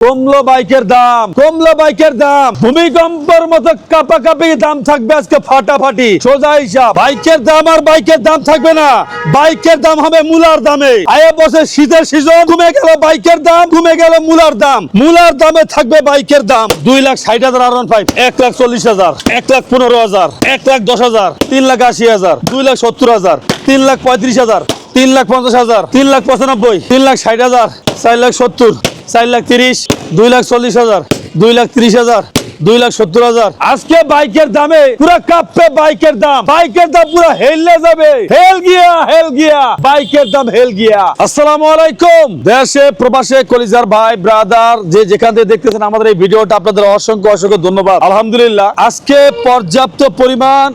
কমলো বাইকের দাম, কমলো বাইকের দাম। ভূমিকম্পের মতো কাপাকাপি দাম থাকবে আজকে ফাটাফাটি। সোজা হিসাব, বাইকের দাম আর বাইকের দাম থাকবে না। বাইকের দাম হবে মূলার দামে। আয়ে বসে শীতের সিজন কমে গেল বাইকের দাম কমে গেল মূলার দাম। মূলার দামে থাকবে বাইকের দাম। দুই লাখ ষাট হাজার আর ফাইভ এক লাখ চল্লিশ হাজার, এক লাখ পনেরো হাজার, এক লাখ দশ হাজার, তিন লাখ আশি হাজার, দুই লাখ সত্তর হাজার, তিন লাখ পঁয়ত্রিশ হাজার, তিন লাখ পঞ্চাশ হাজার, তিন লাখ পঁচানব্বই, তিন লাখ ষাট হাজার, চার লাখ সত্তর। চার লাখ তিরিশ দুই লাখ চল্লিশ হাজার দুই লাখ তিরিশ হাজার। দুই লাখ সত্তর হাজার। আজকে বাইকের দামে পুরো কাঁপবে বাইকের দাম। বাইকের দাম পুরো হেললে যাবে। হেল গিয়া হেল গিয়া। বাইকের দাম হেল গিয়া। আসসালামু আলাইকুম। দেশে প্রবাসে কলিজার ভাই ব্রাদার যে যেখান থেকে দেখতেছেন আমাদের এই ভিডিওটা আপনাদের অসংখ্য অসংখ্য ধন্যবাদ। আলহামদুলিল্লাহ। আজকে পর্যাপ্ত পরিমাণ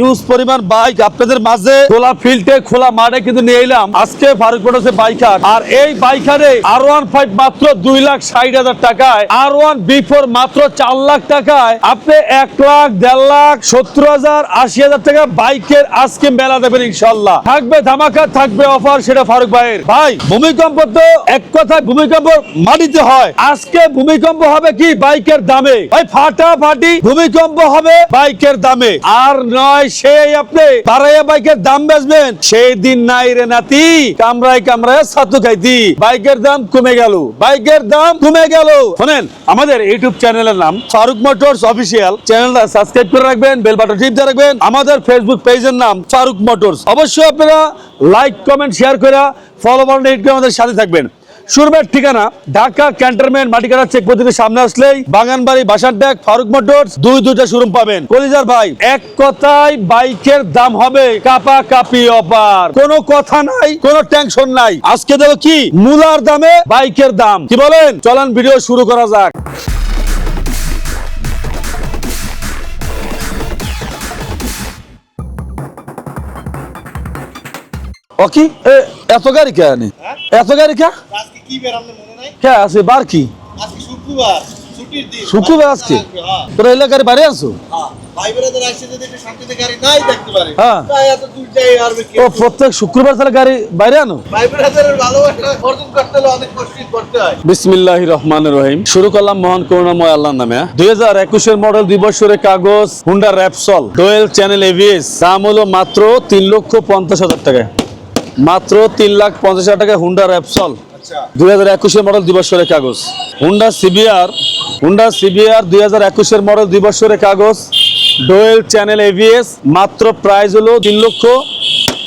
ইউজ পরিমাণ বাইক আপনাদের মাঝে খোলা ফিল্ডে খোলা মাঠে কিন্তু নিয়ে এলাম। আজকে ফারুক মোটরসে বাইকার আর এই বাইকারে আর ওয়ান ফাইভ মাত্র দুই লাখ ষাট হাজার টাকায়। আর ওয়ান বি ফোর মাত্র চার লাখ টাকায় আপনি এক লাখ, দেড় লাখ, সত্তর হাজার, আশি হাজার টাকা বাইকের আজকে মেলা দেবেন ইনশাল্লাহ থাকবে ধামাকা, থাকবে অফার, সেটা ফারুক ভাইয়ের। ভাই, ভূমিকম্প তো এক কথায় ভূমিকম্প মাটিতে হয়। আজকে ভূমিকম্প হবে কি? বাইকের দামে। ভাই, ফাটাফাটি ভূমিকম্প হবে বাইকের দামে। আর নয়, সেই আপনি বাড়াইয়া বাইকের দাম বেচবেন। সেই দিন নাই রে নাতি কামরায় কামরায় ছাতু খাইতি। বাইকের দাম কমে গেল। বাইকের দাম কমে গেল। শোনেন, আমাদের ইউটিউব চ্যানেলের নাম ফারুক মোটরস অফিসিয়াল। চ্যানেলটা সাবস্ক্রাইব করে রাখবেন, বেল বাটন টিপ দিয়ে রাখবেন। আমাদের ফেসবুক পেজের নাম ফারুক মোটরস। অবশ্যই আপনারা লাইক কমেন্ট শেয়ার করে ফলো বাটন হিট করে আমাদের সাথে থাকবেন। সুরবের ঠিকানা, ঢাকা ক্যান্টনমেন্ট মাটিকাটা চেক পদ্ধতির সামনে আসলেই বাগানবাড়ি বাসার ডেক ফারুক মোটরস, দুই দুইটা শোরুম পাবেন। কলিজার ভাই, এক কথায় বাইকের দাম হবে কাপা কাপি অপার কোনো কথা নাই, কোনো টেনশন নাই। আজকে দেখো কি? মূলার দামে বাইকের দাম। কি বলেন? চলেন ভিডিও শুরু করা যাক। কি? এত গাড়ি কে আনি এত গাড়ি কে? আছে বার কি? শুক্রবার আজকে? হ্যাঁ। তোরা হ্যাঁ গাড়ি পারে। হ্যাঁ। ও প্রত্যেক শুক্রবার তাহলে গাড়ি বাইরে আনো? হয়। বিসমিল্লাহ রহমান রহিম। শুরু করলাম মহান করুণাময় আল্লাহর নামে দুই হাজার একুশের মডেল দুই বছরের কাগজ Honda Repsol dual channel ABS. দাম হলো মাত্র তিন লক্ষ পঞ্চাশ হাজার টাকা। মাত্র তিন লাখ পঞ্চাশ হাজার টাকা হুন্ডা র্যাপসল দুই হাজার একুশের মডেল দুই বছরের কাগজ। হুন্ডা সিবিআর হুন্ডা সিবিআর দুই হাজার একুশের মডেল দুই বছরের কাগজ। ডোয়েল চ্যানেল এভিএস মাত্র প্রাইস হলো তিন লক্ষ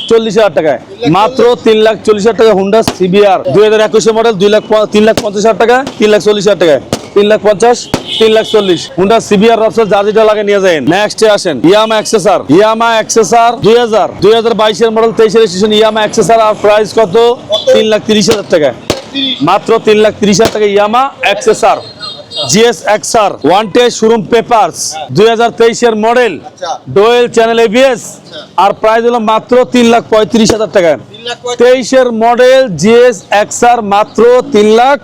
চল্লিশ হাজার টাকায়। মাত্র তিন লাখ চল্লিশ হাজার টাকা হুন্ডা সিবিআর দুই হাজার একুশের মডেল দুই লাখ তিন লাখ পঞ্চাশ হাজার টাকা তিন লাখ চল্লিশ হাজার টাকায়। তিন লাখ পঞ্চাশ তিন লাখ চল্লিশ। হুন্ডা সিবিআর রাফসেল যা যেটা লাগে নিয়ে যায় নেক্সটে আসেন ইয়ামা এক্সেসার ইয়ামা এক্সেসার দুই হাজার দুই হাজার বাইশের মডেল তেইশের স্টেশন ইয়ামা এক্সেসার আর প্রাইস কত? তিন লাখ তিরিশ হাজার টাকা। মাত্র তিন লাখ তিরিশ হাজার টাকা Yamaha এক্সেসার GS XR wanted showroom papers দুই হাজার তেইশের মডেল ডোয়েল চ্যানেল এবিএস আর প্রাইস হলো মাত্র তিন লাখ পঁয়ত্রিশ হাজার টাকা। তেইশের মডেল জিএস এক্সআর মাত্র তিন লাখ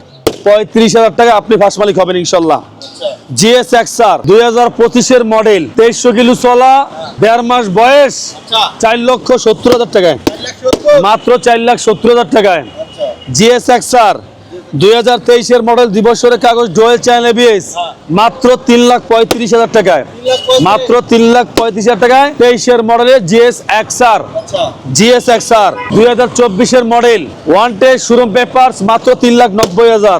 পঁয়ত্রিশ হাজার টাকা আপনি ফার্স্ট মালিক হবেন ইনশাল্লাহ। আচ্ছা জিএস এক্সার দুই হাজার পঁচিশের মডেল তেইশশো কিলো চলা দেড় মাস বয়স আচ্ছা। চার লক্ষ সত্তর হাজার টাকায়। মাত্র চার লাখ সত্তর হাজার টাকায়। আচ্ছা। জিএস এক্সআর দুই হাজার তেইশের মডেল দিবসরের কাগজ ডোয়েল চ্যানেল এবিএস মাত্র তিন লাখ পঁয়ত্রিশ হাজার টাকায়। মাত্র তিন লাখ পঁয়ত্রিশ হাজার টাকায় তেইশের মডেলের জিএস এক্সআর জিএস এক্সআর দুই হাজার চব্বিশের মডেল ওয়ান্টেড শোরুম পেপারস মাত্র তিন লাখ নব্বই হাজার।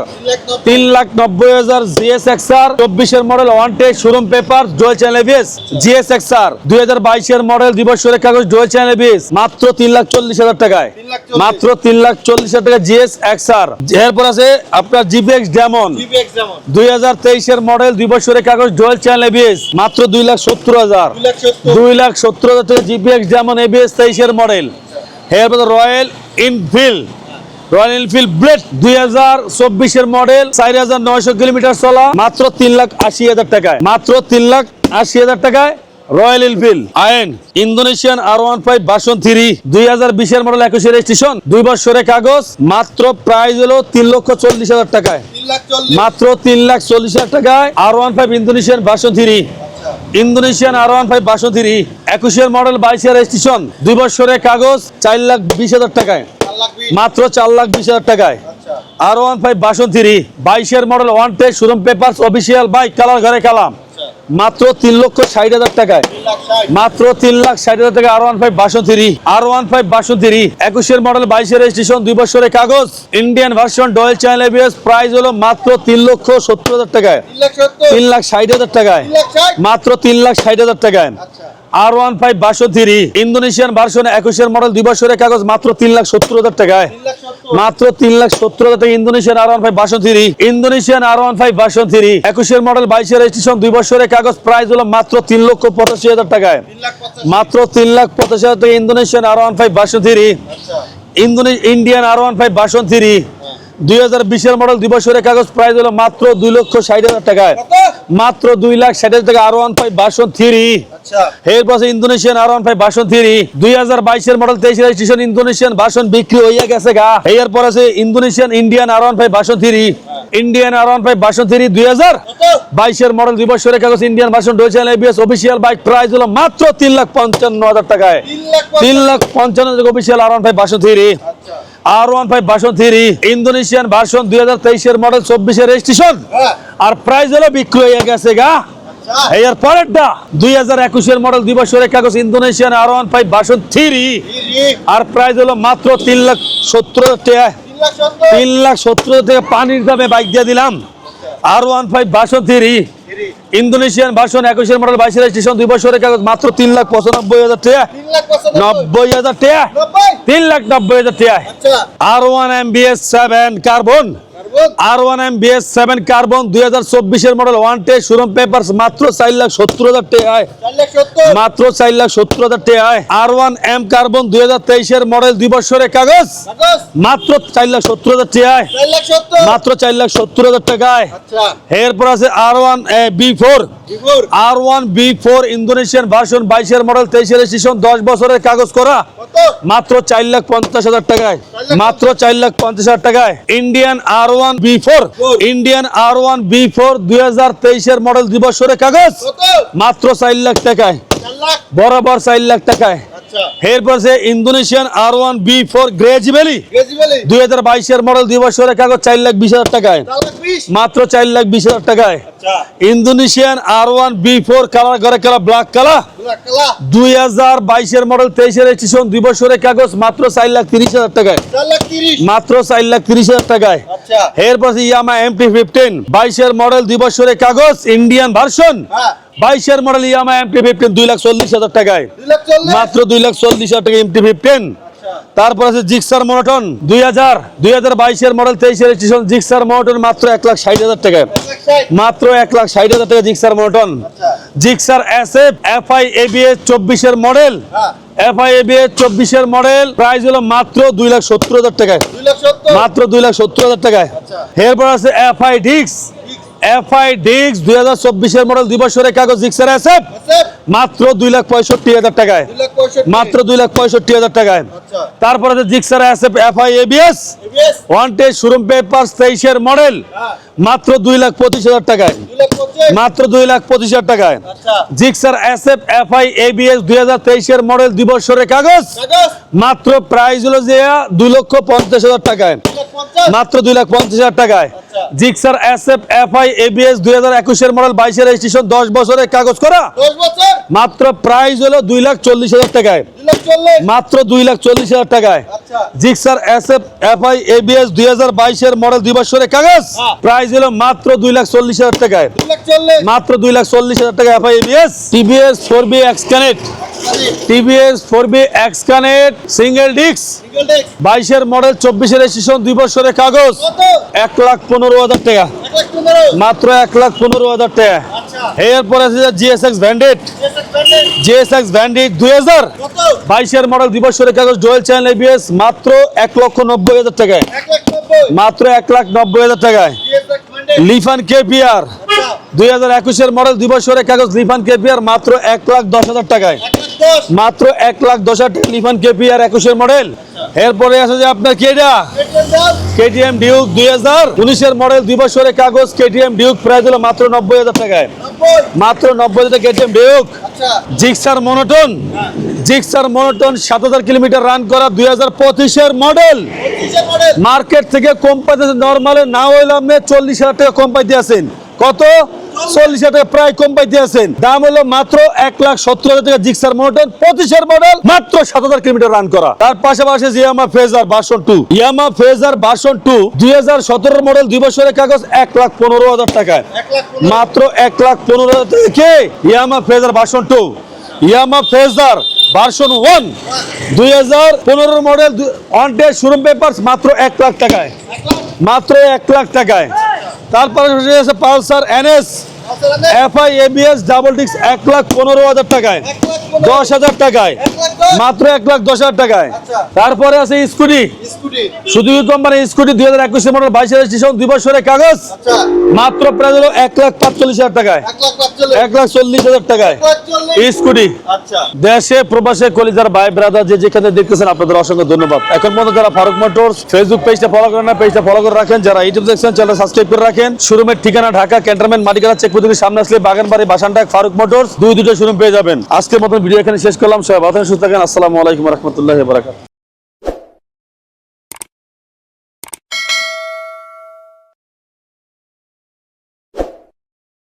তিন লাখ নব্বই হাজার জিএস এক্সআর চব্বিশের model wanted showroom paper dual channel ABS GS XR দুই হাজার বাইশের মডেল দিবসরের কাগজ ডোয়েল চ্যানেল এবিএস মাত্র তিন লাখ চল্লিশ হাজার টাকায়। মাত্র তিন লাখ চল্লিশ হাজার টাকা জিএস এক্সআর এরপর আছে আপনার জিপিএক্স ডেমন দুই হাজার তেইশের মডেল দুই বছরের কাগজ ডোয়েল চ্যানেল এবিএস মাত্র দুই লাখ সত্তর হাজার। দুই লাখ সত্তর। হাজার টাকা জিপিএক্স যেমন এবিএস তেইশের মডেল এরপর Royal Enfield Royal Enfield blade দুই হাজার চব্বিশের মডেল চার হাজার নয়শো কিলোমিটার চলা মাত্র তিন লাখ আশি হাজার টাকায়। মাত্র তিন লাখ আশি হাজার টাকায়। Royal Enfield. আইন। Indonesian R one five version three দুই হাজার বিশের মডেল একুশে রেজিস্ট্রেশন দুই বছরের কাগজ মাত্র প্রাইস হলো তিন লক্ষ চল্লিশ হাজার টাকায়। মাত্র তিন লাখ চল্লিশ হাজার টাকায় R one five Indonesian version three Indonesian R one five version three একুশের মডেল বাইশের রেজিস্ট্রেশন দুই বছরের কাগজ চার লাখ বিশ হাজার টাকায়। মাত্র চার লাখ বিশ হাজার টাকায়। আচ্ছা। R one five version three বাইশের model wanted showroom paper official bike colour ঘরে কালাম। মাত্র তিন লক্ষ ষাট হাজার টাকায়। মাত্র তিন লাখ ষাট হাজার টাকা R one five three R one five version three একুশের মডেল বাইশের রেজিস্ট্রেশন দুই বছরের কাগজ Indian version dual channel ABS price হলো মাত্র তিন লক্ষ সত্তর হাজার টাকায়। তিন লাখ ষাট হাজার টাকায়। মাত্র তিন লাখ ষাট হাজার টাকায়। আচ্ছা। R one five version three Indonesian version একুশের মডেল দুই বছরের কাগজ মাত্র তিন লাখ সত্তর হাজার টাকায়। মাত্র তিন লাখ সত্তর হাজার টাকা Indonesian R one five version three Indonesian R one five version three একুশের মডেল বাইশের রেজিস্ট্রেশন দুই বছরের কাগজ প্রাইস হলো মাত্র তিন লক্ষ পঁচাশি হাজার টাকায়। মাত্র তিন লাখ পঁচাশি হাজার টাকা Indonesian R one five version three আচ্ছা। ইন্দোনে- Indian R one five version three দুই হাজার বিশের মডেল দুই বছরের কাগজ প্রাইস হলো মাত্র দুই লক্ষ ষাট হাজার টাকায়। মাত্র দুই লাখ ষাট হাজার টাকা R one five version three এরপর Indonesian R one five version three দুই হাজার বাইশের মডেল তেইশ রেজিস্ট্রেশন ইন্দোনেশিয়ান ভার্সন বিক্রি হইয়া গেছে গা। এরপর আছে Indonesian Indian R one five version three Indian R one five version three দুই হাজার বাইশের মডেল দুই বছরের কাগজ Indian version dual ABS official bike price হলো মাত্র তিন লাখ পঞ্চান্ন হাজার টাকায়। তিন লাখ পঞ্চান্ন। Official R one five version three R one five version three Indonesian version দুই হাজার তেইশের মডেল চব্বিশের রেজিস্ট্রেশন হ্যাঁ। আর প্রাইস হলো বিক্রি হয়ে গেছে গা। আচ্ছা। এর পরেরটা দুই হাজার একুশের মডেল দুই বছরের কাগজ Indonesian R one five version three আর প্রাইস হলো মাত্র তিন লাখ সত্তর টাকা। তিন লাখ সত্তর। টাকা পানির দামে বাইক দিয়ে দিলাম। R one five version three Indonesian version একুশের মডেল বাইশের স্টেশন দুই বছরের কাগজ মাত্র তিন লাখ পঁচানব্বই হাজার টাকা। নব্বই হাজার টাকা। তিন লাখ নব্বই হাজার টাকা। আচ্ছা। R one M B S seven carbon. R one M B S seven carbon দুই হাজার চব্বিশের মডেল ওয়ান টে শোরুম পেপার মাত্র চার লাখ সত্তর হাজার টাকায়। চার লাখ সত্তর। মাত্র চার লাখ সত্তর হাজার টাকায়। আর ওয়ান এম কার্বন দুই হাজার তেইশের মডেল দুই বছরের কাগজ। কাগজ। মাত্র চার লাখ সত্তর হাজার টাকায়। চার লাখ সত্তর। মাত্র চার লাখ সত্তর হাজার টাকায়। আচ্ছা। এরপর আছে R one B four বিপুর R one B four Indonesian version বাইশের মডেল তেইশের স্টেশন দশ বছরের কাগজ করা। মাত্র চার লাখ পঞ্চাশ হাজার টাকায়। মাত্র চার লাখ পঞ্চাশ হাজার টাকায়। Indian R one B four Indian R one B four দুই হাজার তেইশের মডেল দিবসরে কাগজ। মাত্র চার লাখ টাকায়। বরাবর চার লাখ টাকায়। আচ্ছা। এরপর সে Indonesian R one B four গ্রেজিভ্যালি দুই হাজার বাইশের মডেল দুই বছরের কাগজ চার লাখ বিশ হাজার টাকায়। মাত্র চার লাখ বিশ হাজার টাকায়। Indonesian R one B four colour ঘরে কালার ব্ল্যাক কালার। কালা দুই হাজার বাইশের মডেল তেইশের রেজিস্ট্রেশন দুই বছরের কাগজ মাত্র চার লাখ তিরিশ হাজার টাকায়। মাত্র চার লাখ তিরিশ হাজার টাকায়। আচ্ছা। এরপর ইয়ামা এমটি ফিফটিন বাইশের মডেল দুই বছরের কাগজ ইন্ডিয়ান ভার্সন বাইশের মডেল ইয়ামা এমটি ফিফটিন দুই লাখ চল্লিশ হাজার টাকায়। মাত্র দুই লাখ চল্লিশ হাজার টাকা এমটি ফিফটিন আচ্ছা তারপর আছে জিক্সার মনোটন। দুই হাজার দুই হাজার বাইশের মডেল তেইশের রেজিস্ট্রেশন জিক্সার মনোটন মাত্র এক লাখ ষাট হাজার ষাট মাত্র এক লাখ ষাট হাজার টাকা Gixxer monotone. Gixxer S F F I ABS চব্বিশের মডেল। হ্যাঁ এফ আই এবিএস চব্বিশের মডেল প্রাইস হলো মাত্র দুই লাখ সত্তর হাজার টাকায়। মাত্র দুই লাখ সত্তর হাজার টাকায়। আচ্ছা। এরপর আছে এফ আই ডিক্স এফ আই ডিক্স দুই হাজার চব্বিশের মডেল দুই বছরের কাগজ আছে? মাত্র দুই লাখ পঁয়ষট্টি হাজার টাকায়। মাত্র দুই লাখ পঁয়ষট্টি হাজার টাকায়। আচ্ছা। তারপর আছে Gixxer S F F I ABS wanted showroom paper তেইশের মডেল হ্যাঁ। মাত্র দুই লাখ পঁচিশ হাজার টাকায়। মাত্র দুই লাখ পঁচিশ হাজার টাকায়। আচ্ছা। Gixxer S F F I ABS দুই হাজার তেইশের মডেল দুই বছরের কাগজ। মাত্র প্রাইস হলো যে দুই লক্ষ পঞ্চাশ হাজার টাকায়। মাত্র দুই লাখ পঞ্চাশ হাজার টাকায়। আচ্ছা। Gixxer S F F I ABS দুই হাজার একুশের মডেল বাইশের রেজিস্ট্রেশন দশ বছরের কাগজ করা। মাত্র প্রাইস হলো দুই লাখ চল্লিশ হাজার টাকায়। মাত্র দুই লাখ চল্লিশ হাজার টাকায়। আচ্ছা। Gixxer S F F I ABS দুই হাজার বাইশের মডেল দুই বছরের কাগজ। হ্যাঁ। প্রাইস হলো মাত্র দুই লাখ চল্লিশ হাজার টাকায়। মাত্র দুই লাখ চল্লিশ হাজার টাকা F I ABS TVS four B X connect TVS four B X connect single disc বাইশের মডেল চব্বিশের রেজিস্ট্রেশন দুই বছরের কাগজ এক লাখ পনেরো হাজার টাকা। মাত্র এক লাখ পনেরো হাজার টাকা। আচ্ছা। এরপর আছে জিএসএক্স ব্র্যান্ডের জিএসএক্স ভ্যান্ডেট দুই হাজার। বাইশের মডেল দুই বছরের কাগজ ডোয়েল চ্যানেল এবিএস মাত্র এক লক্ষ নব্বই হাজার টাকায়। মাত্র এক লাখ নব্বই হাজার টাকায়। লিফান কেপিআর আচ্ছা। দুই হাজার একুশের মডেল দুই বছরের কাগজ লিফান কেপিআর মাত্র এক লাখ দশ হাজার টাকায়। মাত্র এক লাখ দশ হাজার টাকা লিফান কেপিআর একুশের মডেল। এরপরে আছে যে আপনার কেডা? কেটিএম ডিউক দুই হাজার উনিশের মডেল দুই বছরের কাগজ কেটিএম ডিউক প্রাইস হলো মাত্র নব্বই হাজার টাকায়। মাত্র নব্বই হাজার কেটিএম ডিউক। আচ্ছা। Gixxer monotone. জিক্সার মনোটন সাত হাজার কিলোমিটার রান করা দুই হাজার পঁচিশের মডেল। মার্কেট থেকে কম পাইতেছে নর্মালে না হইলে আপনি চল্লিশ হাজার টাকা কম পাইতে আছেন। কত? চল্লিশ টাকা প্রায় দাম হলো মাত্র এক লাখ সত্তর টাকা জিক্সার মডেল, পঁচিশের মডেল, মাত্র সাত হাজার কিলোমিটার রান করা। তার পাশাপাশি Yamaha Fazer version two Yamaha Fazer version two দুই হাজার সতেরো মডেল দুই বছরের কাগজ, এক লাখ পনেরো হাজার টাকায়। মাত্র এক লাখ পনেরো হাজার টাকা। কে? Yamaha Fazer version two Yamaha Fazer version one দুই হাজার পনেরো মডেল ডে শোরুম পেপার মাত্র এক লাখ টাকায়। মাত্র এক লাখ টাকায়। তারপরে আছে Pulsar NS. FI ABS double ডিক্স এক লাখ পনেরো হাজার টাকায়। দশ হাজার টাকায়। মাত্র এক লাখ দশ হাজার টাকায়। আচ্ছা। তারপরে আছে স্কুটি। শুধু কোম্পানি স্কুটি দুই হাজার মডেল বাইশ রেজিস্ট্রেশন দুই বছরের কাগজ। আচ্ছা। মাত্র প্রায় হলো এক লাখ পাঁচচল্লিশ হাজার টাকায়। এক লাখ চল্লিশ হাজার টাকায়। স্কুটি। আচ্ছা। দেশে প্রবাসে কলিজার ভাই ব্রাদার যে যেখানে দেখতেছেন আপনাদের অসংখ্য ধন্যবাদ। এখন পর্যন্ত যারা ফারুক মোটরস ফেসবুক পেজটা ফলো করেন না পেজটা ফলো করে রাখেন। যারা ইউটিউব দেখছেন চ্যানেল সাবস্ক্রাইব করে রাখেন। শোরুমের ঠিকানা ঢাকা ক্যান্টনমেন্ট মাটিকালা চেক সামনে আসলে বাগানবাড়ি বাসানটাক ফারুক মোটরস। দুই দুটো শোরুম পেয়ে যাবেন। আজকের মতন ভিডিও এখানে শেষ করলাম। সবাই ভালো সুস্থ থাকেন। আসসালামু আলাইকুম রহমতুল্লাহ বারাকাত